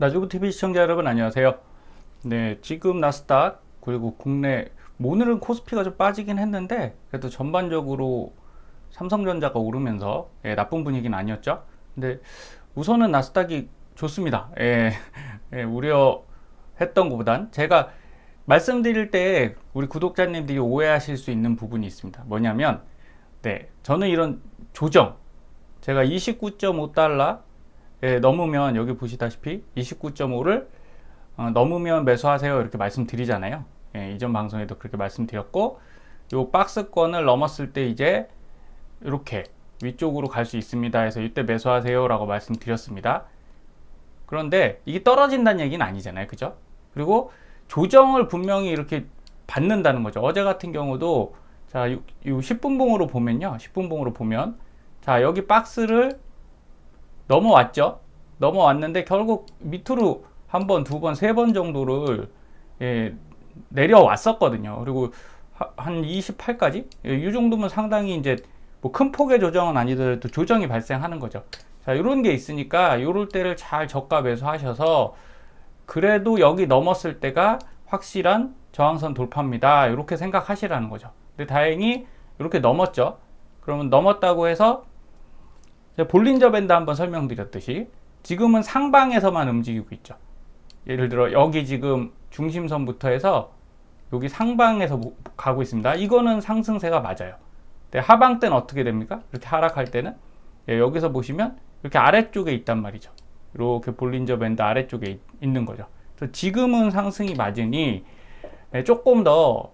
나주부 TV 시청자 여러분 안녕하세요. 네, 지금 나스닥 그리고 국내 뭐 오늘은 코스피가 좀 빠지긴 했는데 그래도 전반적으로 삼성전자가 오르면서 예, 나쁜 분위기는 아니었죠. 근데 우선은 나스닥이 좋습니다. 예, 예, 우려했던 것보단 제가 말씀드릴 때 우리 구독자님들이 오해하실 수 있는 부분이 있습니다. 뭐냐면 네, 저는 이런 조정 제가 29.5달러 예, 넘으면 여기 보시다시피 29.5를 어, 넘으면 매수하세요 이렇게 말씀드리잖아요. 예, 이전 방송에도 그렇게 말씀드렸고 요 박스권을 넘었을 때 이제 이렇게 위쪽으로 갈 수 있습니다 해서 이때 매수하세요 라고 말씀드렸습니다. 그런데 이게 떨어진다는 얘기는 아니잖아요. 그죠? 그리고 조정을 분명히 이렇게 받는다는 거죠. 어제 같은 경우도 자, 요, 요 10분 봉으로 보면요. 10분 봉으로 보면 자, 여기 박스를 넘어왔죠. 넘어왔는데 결국 밑으로 한 번, 두 번, 세 번 정도를 예, 내려왔었거든요. 그리고 하, 한 28까지 예, 이 정도면 상당히 이제 뭐 큰 폭의 조정은 아니더라도 조정이 발생하는 거죠. 자, 이런 게 있으니까 요럴 때를 잘 저가 매수하셔서 그래도 여기 넘었을 때가 확실한 저항선 돌파입니다. 이렇게 생각하시라는 거죠. 근데 다행히 이렇게 넘었죠. 그러면 넘었다고 해서 볼린저 밴드 한번 설명드렸듯이 지금은 상방에서만 움직이고 있죠. 예를 들어 여기 지금 중심선부터 해서 여기 상방에서 가고 있습니다. 이거는 상승세가 맞아요. 하방 때는 어떻게 됩니까? 이렇게 하락할 때는 예, 여기서 보시면 이렇게 아래쪽에 있단 말이죠. 이렇게 볼린저 밴드 아래쪽에 있, 있는 거죠. 그래서 지금은 상승이 맞으니 예, 조금 더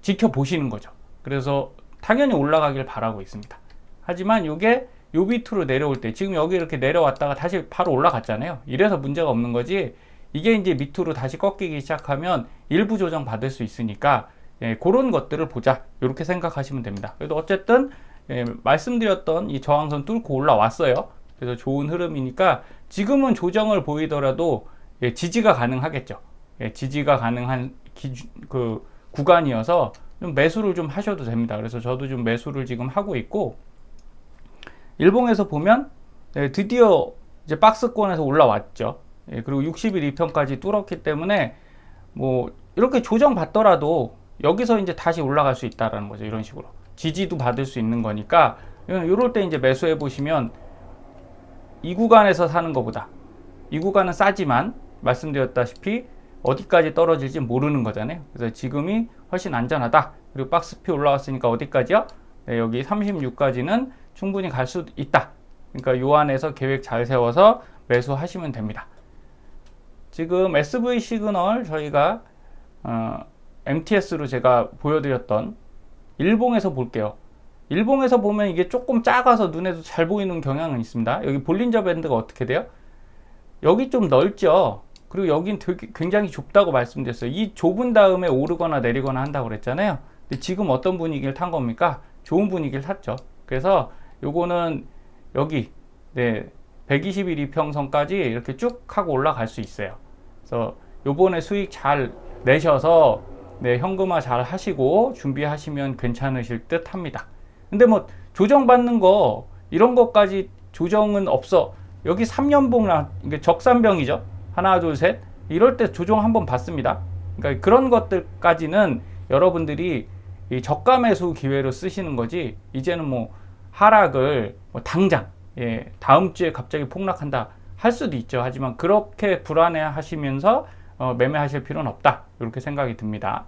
지켜보시는 거죠. 그래서 당연히 올라가길 바라고 있습니다. 하지만 이게 요 밑으로 내려올 때 지금 여기 이렇게 내려왔다가 다시 바로 올라갔잖아요. 이래서 문제가 없는 거지. 이게 이제 밑으로 다시 꺾이기 시작하면 일부 조정 받을 수 있으니까 예, 그런 것들을 보자 이렇게 생각하시면 됩니다. 그래도 어쨌든 예, 말씀드렸던 이 저항선 뚫고 올라왔어요. 그래서 좋은 흐름이니까 지금은 조정을 보이더라도 예, 지지가 가능하겠죠. 예, 지지가 가능한 기준, 그 구간이어서 좀 매수를 좀 하셔도 됩니다. 그래서 저도 좀 매수를 지금 하고 있고 일봉에서 보면 네, 드디어 이제 박스권에서 올라왔죠. 예, 그리고 60일 2편까지 뚫었기 때문에 뭐 이렇게 조정 받더라도 여기서 이제 다시 올라갈 수 있다라는 거죠. 이런 식으로 지지도 받을 수 있는 거니까 이럴 때 이제 매수해 보시면 이 구간에서 사는 것보다 이 구간은 싸지만 말씀드렸다시피 어디까지 떨어질지 모르는 거잖아요. 그래서 지금이 훨씬 안전하다. 그리고 박스피 올라왔으니까 어디까지요? 네, 여기 36까지는 충분히 갈 수 있다. 그러니까 요 안에서 계획 잘 세워서 매수하시면 됩니다. 지금 SV 시그널 저희가 어, MTS로 제가 보여드렸던 일봉에서 볼게요. 일봉에서 보면 이게 조금 작아서 눈에도 잘 보이는 경향은 있습니다. 여기 볼린저 밴드가 어떻게 돼요? 여기 좀 넓죠? 그리고 여긴 되게 굉장히 좁다고 말씀드렸어요. 이 좁은 다음에 오르거나 내리거나 한다고 그랬잖아요. 근데 지금 어떤 분위기를 탄 겁니까? 좋은 분위기를 탔죠. 그래서 요거는 여기 네 120일 이평선까지 이렇게 쭉 하고 올라갈 수 있어요. 그래서 요번에 수익 잘 내셔서 네 현금화 잘 하시고 준비하시면 괜찮으실 듯 합니다. 근데 뭐 조정받는 거 이런 것까지 조정은 없어. 여기 3년봉 이게 적산병이죠. 하나 둘 셋. 이럴 때 조정 한번 받습니다. 그러니까 그런 것들까지는 여러분들이 이 저가 매수 기회로 쓰시는 거지 이제는 뭐 하락을 뭐 당장 예, 다음 주에 갑자기 폭락한다 할 수도 있죠. 하지만 그렇게 불안해 하시면서 어, 매매하실 필요는 없다. 이렇게 생각이 듭니다.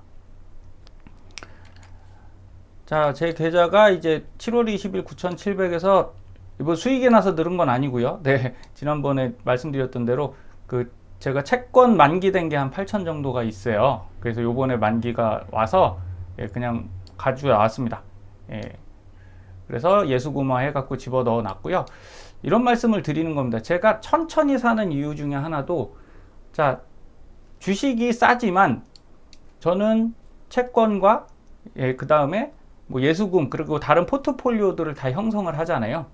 자, 제 계좌가 이제 7월 20일 9,700에서 이번 수익이 나서 늘은 건 아니고요. 네, 지난번에 말씀드렸던 대로 그 제가 채권 만기된 게 한 8천 정도가 있어요. 그래서 요번에 만기가 와서 예, 그냥 가지고 나왔습니다. 예, 그래서 예수구마 해갖고 집어 넣어 놨고요. 이런 말씀을 드리는 겁니다. 제가 천천히 사는 이유 중에 하나도 자 주식이 싸지만 저는 채권과 예, 그 다음에 뭐 예수금 그리고 다른 포트폴리오들을 다 형성을 하잖아요.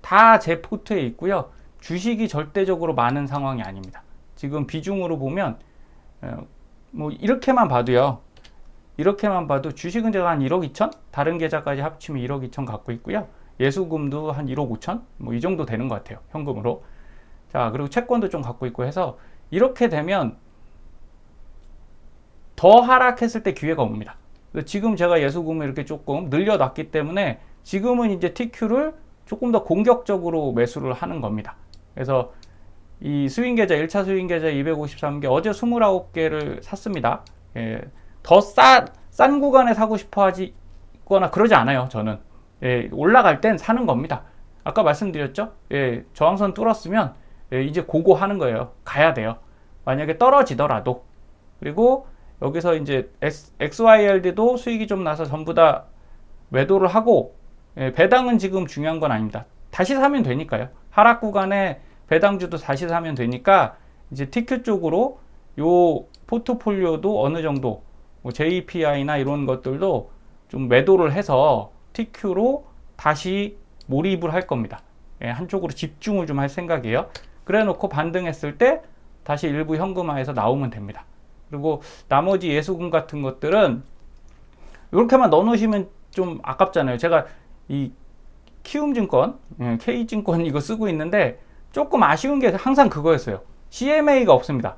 다 제 포트에 있고요. 주식이 절대적으로 많은 상황이 아닙니다. 지금 비중으로 보면 어, 뭐 이렇게만 봐도요. 이렇게만 봐도 주식은 제가 한 1억 2천, 다른 계좌까지 합치면 1억 2천 갖고 있고요. 예수금도 한 1억 5천, 뭐 이 정도 되는 것 같아요. 현금으로. 자, 그리고 채권도 좀 갖고 있고 해서 이렇게 되면 더 하락했을 때 기회가 옵니다. 지금 제가 예수금을 이렇게 조금 늘려놨기 때문에 지금은 이제 TQ를 조금 더 공격적으로 매수를 하는 겁니다. 그래서 이 스윙 계좌, 1차 스윙 계좌 253개, 어제 29개를 샀습니다. 예, 더 싸, 싼 구간에 사고 싶어 하거나 그러지 않아요, 저는. 예, 올라갈 땐 사는 겁니다. 아까 말씀드렸죠? 예, 저항선 뚫었으면 예, 이제 고고 하는 거예요. 가야 돼요. 만약에 떨어지더라도. 그리고 여기서 이제 XYLD도 수익이 좀 나서 전부 다 매도를 하고 예, 배당은 지금 중요한 건 아닙니다. 다시 사면 되니까요. 하락 구간에 배당주도 다시 사면 되니까 이제 TQ 쪽으로 요 포트폴리오도 어느 정도 뭐 JPI나 이런 것들도 좀 매도를 해서 TQ로 다시 몰입을 할 겁니다. 예, 한쪽으로 집중을 좀 할 생각이에요. 그래 놓고 반등했을 때 다시 일부 현금화해서 나오면 됩니다. 그리고 나머지 예수금 같은 것들은 이렇게만 넣어 놓으시면 좀 아깝잖아요. 제가 이 키움증권, 예, K증권 이거 쓰고 있는데 조금 아쉬운 게 항상 그거였어요. CMA가 없습니다.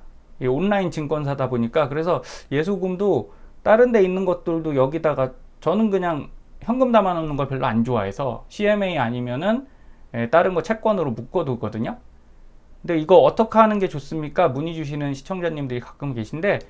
온라인 증권사다 보니까 그래서 예수금도 다른 데 있는 것들도 여기다가 저는 그냥 현금 담아 놓는 걸 별로 안 좋아해서 CMA 아니면은 예, 다른 거 채권으로 묶어 두거든요. 근데 이거 어떻게 하는 게 좋습니까? 문의 주시는 시청자님들이 가끔 계신데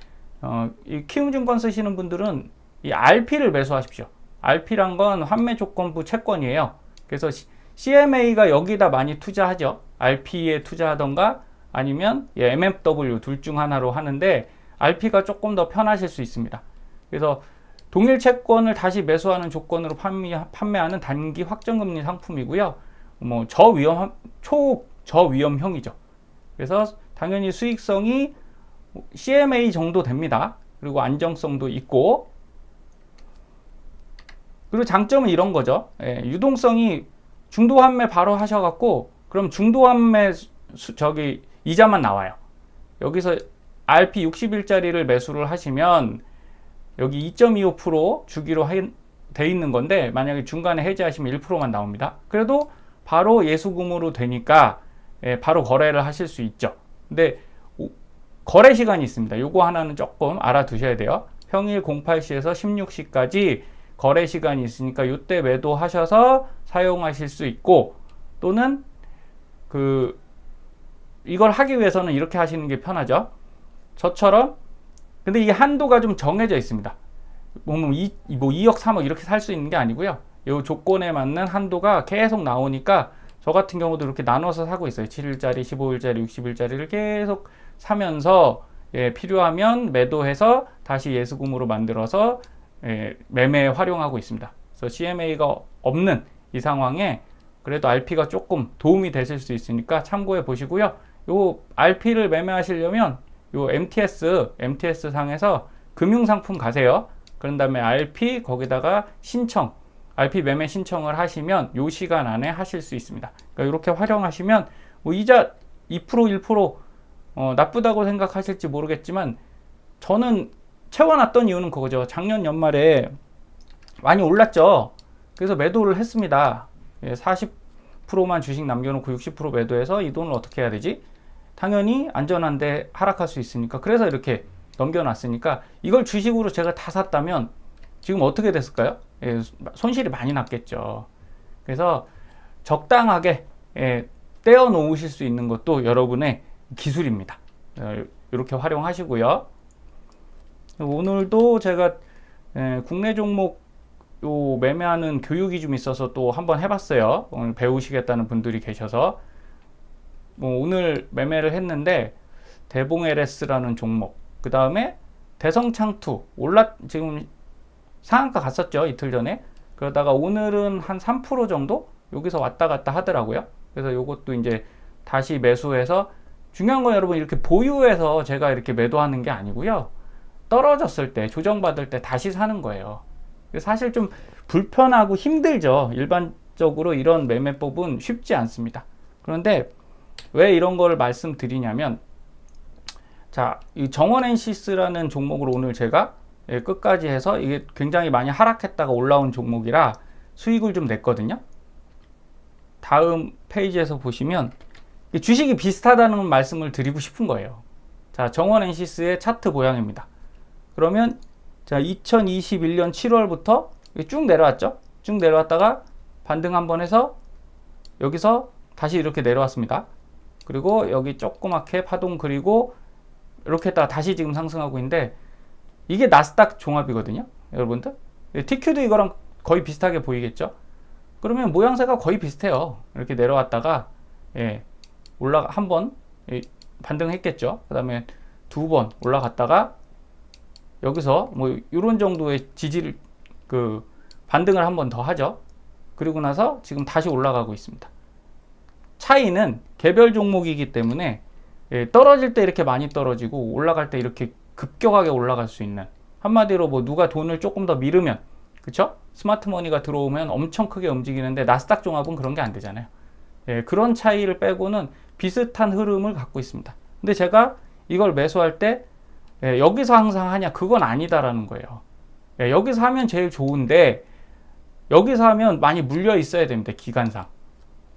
어, 이 키움증권 쓰시는 분들은 이 RP를 매수하십시오. RP란 건 환매 조건부 채권이에요. 그래서 CMA가 여기다 많이 투자하죠. RP에 투자하던가 아니면 MMW 둘 중 하나로 하는데 RP가 조금 더 편하실 수 있습니다. 그래서 동일 채권을 다시 매수하는 조건으로 판매, 판매 하는 단기 확정금리 상품이고요. 뭐 저위험 초저위험형이죠. 그래서 당연히 수익성이 CMA 정도 됩니다. 그리고 안정성도 있고 그리고 장점은 이런 거죠. 예, 유동성이 중도 환매 바로 하셔갖고 그럼 중도 환매 수, 저기 이자만 나와요. 여기서 RP 60일짜리를 매수를 하시면 여기 2.25% 주기로 해, 돼 있는 건데 만약에 중간에 해지하시면 1%만 나옵니다. 그래도 바로 예수금으로 되니까 예, 바로 거래를 하실 수 있죠. 근데 오, 거래 시간이 있습니다. 요거 하나는 조금 알아두셔야 돼요. 평일 08시에서 16시까지 거래 시간이 있으니까 이때 매도하셔서 사용하실 수 있고 또는 그 이걸 하기 위해서는 이렇게 하시는 게 편하죠. 저처럼 근데 이 한도가 좀 정해져 있습니다. 뭐, 뭐, 2, 뭐 2억, 3억 이렇게 살 수 있는 게 아니고요. 이 조건에 맞는 한도가 계속 나오니까 저 같은 경우도 이렇게 나눠서 사고 있어요. 7일짜리, 15일짜리, 60일짜리를 계속 사면서 예, 필요하면 매도해서 다시 예수금으로 만들어서 예, 매매에 활용하고 있습니다. 그래서 CMA가 없는 이 상황에 그래도 RP가 조금 도움이 되실 수 있으니까 참고해 보시고요. 요 RP를 매매하시려면 요 MTS, MTS 상에서 금융상품 가세요. 그런 다음에 RP 거기다가 신청, RP 매매 신청을 하시면 요 시간 안에 하실 수 있습니다. 그러니까 이렇게 활용하시면 뭐 이자 2% 1% 어, 나쁘다고 생각하실지 모르겠지만 저는 채워놨던 이유는 그거죠. 작년 연말에 많이 올랐죠. 그래서 매도를 했습니다. 예, 40%만 주식 남겨놓고 60% 매도해서 이 돈을 어떻게 해야 되지? 당연히 안전한데 하락할 수 있으니까 그래서 이렇게 넘겨놨으니까 이걸 주식으로 제가 다 샀다면 지금 어떻게 됐을까요? 예, 손실이 많이 났겠죠. 그래서 적당하게 예, 떼어 놓으실 수 있는 것도 여러분의 기술입니다. 어, 이렇게 활용하시고요. 오늘도 제가 예, 국내 종목 요 매매하는 교육이 좀 있어서 또 한번 해봤어요. 오늘 배우시겠다는 분들이 계셔서 뭐 오늘 매매를 했는데 대봉 LS라는 종목 그 다음에 대성창투 올라 지금 상한가 갔었죠 이틀 전에 그러다가 오늘은 한 3% 정도 여기서 왔다 갔다 하더라고요. 그래서 이것도 이제 다시 매수해서 중요한 건 여러분 이렇게 보유해서 제가 이렇게 매도하는 게 아니고요. 떨어졌을 때 조정받을 때 다시 사는 거예요. 사실 좀 불편하고 힘들죠. 일반적으로 이런 매매법은 쉽지 않습니다. 그런데 왜 이런 걸 말씀드리냐면 자, 이 정원 엔시스라는 종목을 오늘 제가 예, 끝까지 해서 이게 굉장히 많이 하락했다가 올라온 종목이라 수익을 좀 냈거든요. 다음 페이지에서 보시면 주식이 비슷하다는 말씀을 드리고 싶은 거예요. 자, 정원 엔시스의 차트 모양입니다. 그러면 자, 2021년 7월부터 쭉 내려왔죠? 쭉 내려왔다가 반등 한번 해서 여기서 다시 이렇게 내려왔습니다. 그리고 여기 조그맣게 파동 그리고 이렇게 했다가 다시 지금 상승하고 있는데 이게 나스닥 종합이거든요. 여러분들. TQ도 이거랑 거의 비슷하게 보이겠죠? 그러면 모양새가 거의 비슷해요. 이렇게 내려왔다가 예, 올라가 한번 예, 반등했겠죠. 그다음에 두 번 올라갔다가 여기서 뭐 이런 정도의 지지를 그 반등을 한 번 더 하죠. 그리고 나서 지금 다시 올라가고 있습니다. 차이는 개별 종목이기 때문에 예, 떨어질 때 이렇게 많이 떨어지고 올라갈 때 이렇게 급격하게 올라갈 수 있는 한마디로 뭐 누가 돈을 조금 더 미르면 그쵸? 스마트머니가 들어오면 엄청 크게 움직이는데 나스닥 종합은 그런 게 안 되잖아요. 예, 그런 차이를 빼고는 비슷한 흐름을 갖고 있습니다. 근데 제가 이걸 매수할 때 예, 여기서 항상 하냐 그건 아니다라는 거예요. 예, 여기서 하면 제일 좋은데 여기서 하면 많이 물려 있어야 됩니다. 기간상.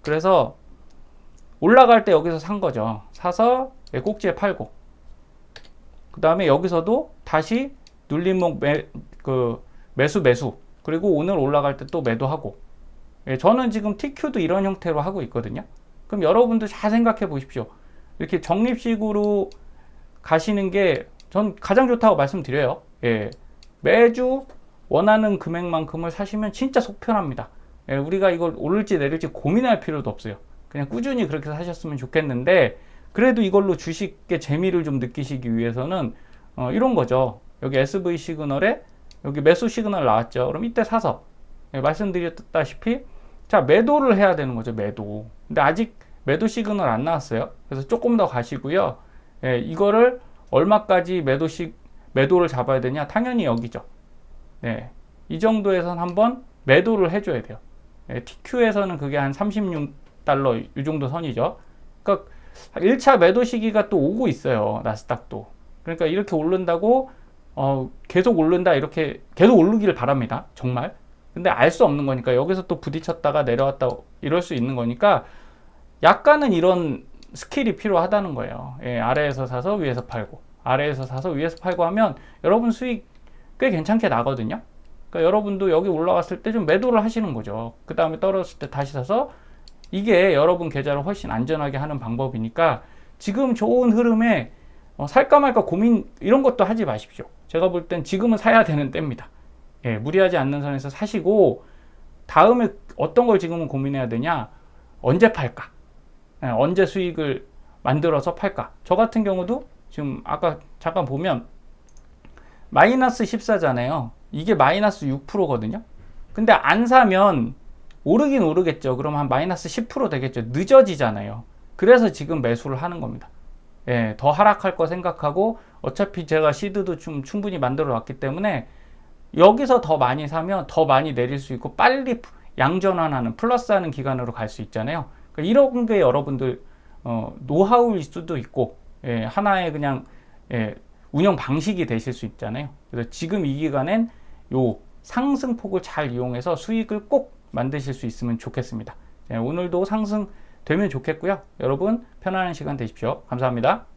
그래서 올라갈 때 여기서 산 거죠. 사서 예, 꼭지에 팔고 그 다음에 여기서도 다시 눌림목 매, 그 매수 매수 그리고 오늘 올라갈 때 또 매도하고 예, 저는 지금 TQ도 이런 형태로 하고 있거든요. 그럼 여러분도 잘 생각해 보십시오. 이렇게 적립식으로 가시는 게 전 가장 좋다고 말씀드려요. 예, 매주 원하는 금액만큼을 사시면 진짜 속 편합니다. 예, 우리가 이걸 오를지 내릴지 고민할 필요도 없어요. 그냥 꾸준히 그렇게 사셨으면 좋겠는데 그래도 이걸로 주식의 재미를 좀 느끼시기 위해서는 어, 이런 거죠. 여기 SV 시그널에 여기 매수 시그널 나왔죠. 그럼 이때 사서 예, 말씀드렸다시피 자 매도를 해야 되는 거죠. 매도. 근데 아직 매도 시그널 안 나왔어요. 그래서 조금 더 가시고요. 예, 이거를 얼마까지 매도식 매도를 잡아야 되냐? 당연히 여기죠. 네. 이 정도에선 한번 매도를 해줘야 돼요. 네, TQ에서는 그게 한 36 달러 이 정도 선이죠. 그러니까 1차 매도 시기가 또 오고 있어요. 나스닥도. 그러니까 이렇게 오른다고 어, 계속 오른다 이렇게 계속 오르기를 바랍니다. 정말. 근데 알 수 없는 거니까 여기서 또 부딪혔다가 내려왔다 이럴 수 있는 거니까 약간은 이런 스킬이 필요하다는 거예요. 예, 아래에서 사서 위에서 팔고 아래에서 사서 위에서 팔고 하면 여러분 수익 꽤 괜찮게 나거든요. 그러니까 여러분도 여기 올라왔을 때 좀 매도를 하시는 거죠. 그 다음에 떨어졌을 때 다시 사서 이게 여러분 계좌를 훨씬 안전하게 하는 방법이니까 지금 좋은 흐름에 어, 살까 말까 고민 이런 것도 하지 마십시오. 제가 볼 땐 지금은 사야 되는 때입니다. 예, 무리하지 않는 선에서 사시고 다음에 어떤 걸 지금은 고민해야 되냐? 언제 팔까? 예, 언제 수익을 만들어서 팔까? 저 같은 경우도 지금 아까 잠깐 보면 마이너스 14잖아요. 이게 마이너스 6%거든요. 근데 안 사면 오르긴 오르겠죠. 그럼 한 마이너스 10% 되겠죠. 늦어지잖아요. 그래서 지금 매수를 하는 겁니다. 예, 더 하락할 거 생각하고 어차피 제가 시드도 좀 충분히 만들어 놨기 때문에 여기서 더 많이 사면 더 많이 내릴 수 있고 빨리 양전환하는 플러스하는 기간으로 갈 수 있잖아요. 그러니까 이런 게 여러분들 어, 노하우일 수도 있고 예, 하나의 그냥 예, 운영 방식이 되실 수 있잖아요. 그래서 지금 이 기간엔 요 상승폭을 잘 이용해서 수익을 꼭 만드실 수 있으면 좋겠습니다. 예, 오늘도 상승 되면 좋겠고요. 여러분 편안한 시간 되십시오. 감사합니다.